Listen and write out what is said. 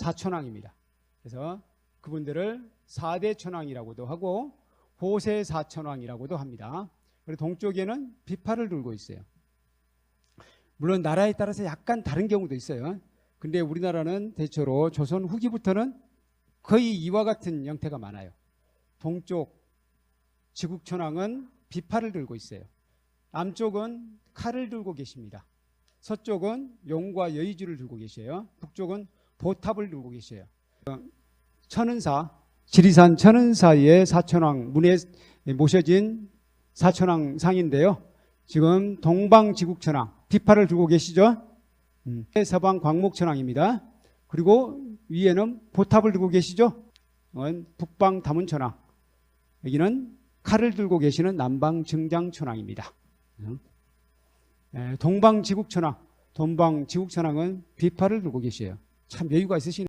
사천왕입니다. 그래서 그분들을 사대 천왕이라고도 하고 호세 사천왕이라고도 합니다. 그리고 동쪽에는 비파를 들고 있어요. 물론 나라에 따라서 약간 다른 경우도 있어요. 근데 우리나라는 대체로 조선 후기부터는 거의 이와 같은 형태가 많아요. 동쪽 지국천왕은 비파를 들고 있어요. 남쪽은 칼을 들고 계십니다. 서쪽은 용과 여의주를 들고 계셔요. 북쪽은 보탑을 계셔요. 어, 천은사, 지리산 천은사의 사천왕 문에 모셔진 사천왕 상인데요. 지금 동방지국천왕 비파를 들고 계시죠? 음, 서방 광목천왕입니다. 그리고 위에는 보탑을 들고 계시죠? 북방 다문천왕. 여기는 칼을 들고 계시는 남방 증장천왕입니다. 에, 동방 지국천왕, 동방 지국천왕은 비파를 들고 계셔요. 참 여유가 있으시네.